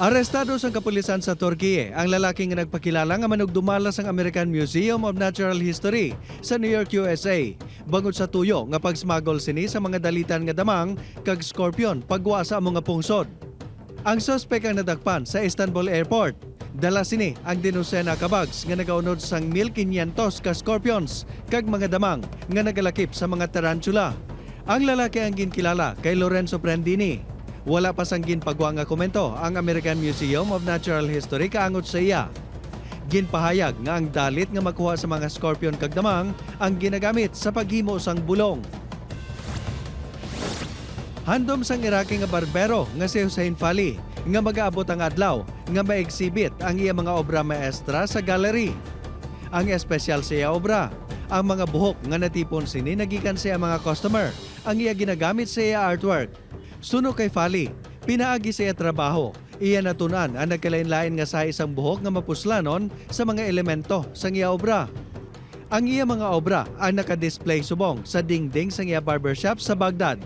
Arestado sa kapulisan sa Turkey ang lalaki nga nagpakilala nga manugdumala sa American Museum of Natural History sa New York, USA. Bangod sa tuyo nga pagsmagol sini sa mga dalitan nga damang kag scorpion pagwa sa nga pungsod. Ang suspect ang nadakpan sa Istanbul Airport. Dala sini ang dinusena ka bags nga nagaunod sang 1,500 ka scorpions kag mga damang nga nagalakip sa mga tarantula. Ang lalaki ang ginkilala kay Lorenzo Prendini. Wala pa sang ginpagwa nga komento ang American Museum of Natural History kaangot sa iya. Ginpahayag nga ang dalit nga makuha sa mga scorpion kag damang ang ginagamit sa paghimo sang bulong. Handom sang Iraqi nga barbero nga si Hussein Fali nga magaabot ang adlaw nga ma-exhibit ang iya mga obra maestra sa gallery. Ang espesyal sa iya obra, ang mga buhok nga natipon sini nagikan sa mga customer, ang iya ginagamit sa iya artwork. Suno kay Fali, pinaagi sa iya trabaho, iya natunan ang nagkalain-lain nga sa isang buhok nga mapuslanon sa mga elemento sa iya obra. Ang iya mga obra ang nakadisplay subong sa dingding sa iya barbershop sa Baghdad.